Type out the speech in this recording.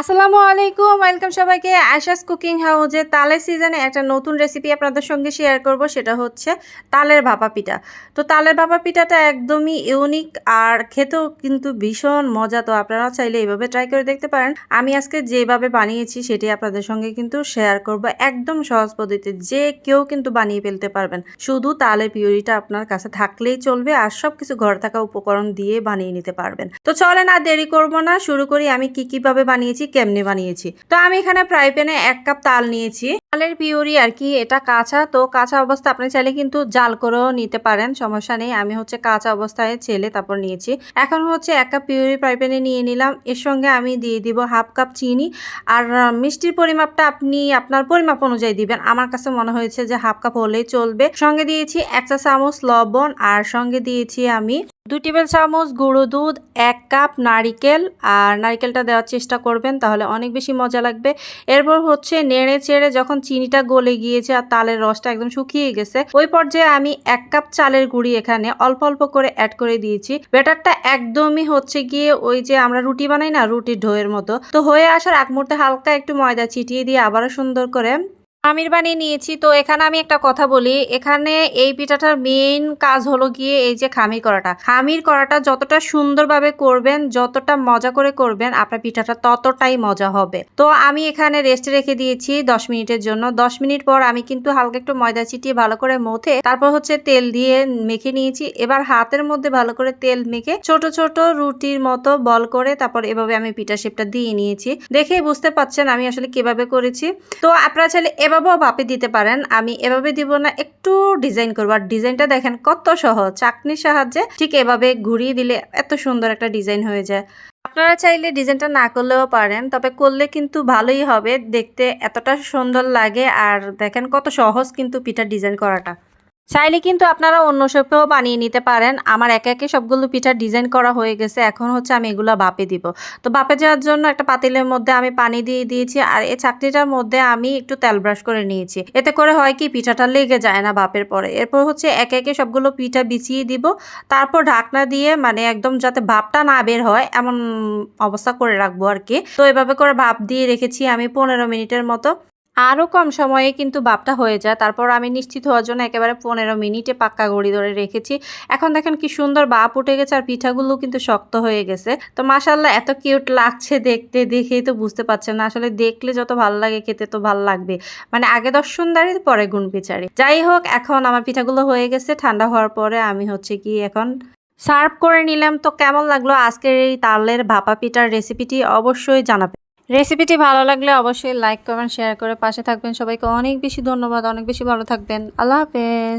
আসসালামু আলাইকুম, ওয়েলকাম সবাইকে। আশাস কুকিং হাউজে তালের সিজনে একটা নতুন রেসিপি আপনাদের সঙ্গে শেয়ার করব, সেটা হচ্ছে তালের ভাপা পিঠা। তো তালের ভাপা পিঠাটা একদমই ইউনিক আর খেতেও কিন্তু ভীষণ মজা, তো আপনারা চাইলে এইভাবে ট্রাই করে দেখতে পারেন। আমি আজকে যেভাবে বানিয়েছি, সেটি আপনাদের সঙ্গে কিন্তু শেয়ার করব একদম সহজ পদ্ধতিতে। যে কেউ কিন্তু বানিয়ে ফেলতে পারবেন। শুধু তালের পিউরিটা আপনার কাছে থাকলেই চলবে আর সব কিছু ঘর থাকা উপকরণ দিয়ে বানিয়ে নিতে পারবেন। তো চলেন আর দেরি করব না, শুরু করি আমি কি কীভাবে বানিয়েছি কেমনে বানিয়েছি? তো আমি এখানে ফ্রাই প্যানে এক কাপ তাল নিয়েছি। তালের পিউরি আর কি এটা কাঁচা। তো কাঁচা অবস্থা আপনি চাইলে কিন্তু জাল করেও নিতে পারেন, সমস্যা নেই। আমি হচ্ছে কাঁচা অবস্থায় ছেলে, তারপর নিয়েছি। এখন হচ্ছে এক কাপ পিউরি ফ্রাই প্যানে নিয়ে নিলাম। এর সঙ্গে আমি দিয়ে দিব হাফ কাপ চিনি। আর মিষ্টির পরিমাপটা আপনি আপনার পরিমাপ অনুযায়ী দিবেন। আমার কাছে মনে হয়েছে যে হাফ কাপ হলেই চলবে। সঙ্গে দিয়েছি এক চা চামচ লবণ। আর সঙ্গে দিয়েছি আমি দুই টেবিল চামচ গুঁড়ো দুধ, এক কাপ নারিকেল। আর নারিকেলটা দেওয়ার চেষ্টা করবেন, তাহলে অনেক বেশি মজা লাগবে। এরপর হচ্ছে নেড়ে চেড়ে যখন চিনিটা গলে গিয়েছে আর তালের রসটা একদম শুকিয়ে গেছে। ওই পর্যায়ে আমি এক কাপ চালের গুঁড়ি এখানে অল্প অল্প করে অ্যাড করে দিয়েছি। ব্যাটারটা একদমই হচ্ছে গিয়ে ওই যে আমরা রুটি বানাই না, রুটির ঢোয়ের মতো। তো হয়ে আসার এক মুহূর্তে হালকা একটু ময়দা ছিটিয়ে দিয়ে আবারও সুন্দর করে আমির বানিয়ে নিয়েছি। তো এখানে আমি একটা কথা বলি, এখানে এই পিঠাটার মেইন কাজ হলো গিয়ে এই যে খামির করাটা। খামির করাটা যতটা সুন্দরভাবে করবেন, যতটা মজা করে করবেন, আপনার পিঠাটা ততটাই মজা হবে। তো আমি এখানে রেস্টে রেখে দিয়েছি দশ মিনিটের জন্য। দশ মিনিট পর আমি কিন্তু হালকা একটু ময়দা চিটিয়ে ভালো করে মথে, তারপর হচ্ছে তেল দিয়ে মেখে নিয়েছি। এবার হাতের মধ্যে ভালো করে তেল মেখে ছোট ছোট রুটির মতো বল করে তারপর এভাবে আমি পিঠা শেপটা দিয়ে নিয়েছি। দেখে বুঝতে পাচ্ছেন আমি আসলে কীভাবে করেছি। তো আপনারা চাইলে এভাবেও ভাপে দিতে পারেন। আমি এভাবে দিব না, একটু ডিজাইন করব। আর ডিজাইনটা দেখেন কত সহজ। চাকনির সাহায্যে ঠিক এভাবে ঘুরিয়ে দিলে এত সুন্দর একটা ডিজাইন হয়ে যায়। আপনারা চাইলে ডিজাইনটা না করলেও পারেন, তবে করলে কিন্তু ভালোই হবে। দেখতে এতটা সুন্দর লাগে আর দেখেন কত সহজ কিন্তু পিঠার ডিজাইন করাটা। চাইলে কিন্তু আপনারা অন্য শেপেও বানিয়ে নিতে পারেন। আমার একে একে সবগুলো পিঠার ডিজাইন করা হয়ে গেছে। এখন হচ্ছে আমি এগুলো বাপে দিব। তো বাপে যাওয়ার জন্য একটা পাতিলের মধ্যে আমি পানি দিয়ে দিয়েছি আর এই চাকরিটার মধ্যে আমি একটু তেল ব্রাশ করে নিয়েছি। এতে করে হয় কি, পিঠাটা লেগে যায় না বাপের পরে। এরপর হচ্ছে একে একে সবগুলো পিঠা বিছিয়ে দিব। তারপর ঢাকনা দিয়ে মানে একদম যাতে ভাপটা না বের হয় এমন অবস্থা করে রাখব আর কি। তো এভাবে করে ভাপ দিয়ে রেখেছি আমি পনেরো মিনিটের মতো। আরও কম সময়ে কিন্তু বাপটা হয়ে যায়। তারপর আমি নিশ্চিত হওয়ার জন্য একেবারে পনেরো মিনিটে পাক্কা গড়ি ধরে রেখেছি। এখন দেখেন কি সুন্দর বাপ উঠে গেছে আর পিঠাগুলো কিন্তু শক্ত হয়ে গেছে। তো মাসাল্লাহ এত কিউট লাগছে দেখতে, দেখেই তো বুঝতে পারছেন না। আসলে দেখলে যত ভালো লাগে, খেতে তো ভালো লাগবে। মানে আগে দর্শনদারি পরে গুণ বিচারি। যাই হোক, এখন আমার পিঠাগুলো হয়ে গেছে। ঠান্ডা হওয়ার পরে আমি হচ্ছে কি এখন সার্ভ করে নিলাম। তো কেমন লাগল আজকের এই তালের ভাপা পিঠার রেসিপিটি অবশ্যই জানাবেন। রেসিপিটি ভালো লাগলে অবশ্যই লাইক করবেন শেয়ার করে পাশে থাকবেন। সবাইকে অনেক বেশি ধন্যবাদ, অনেক বেশি ভালো থাকবেন। আল্লাহ হাফেজ।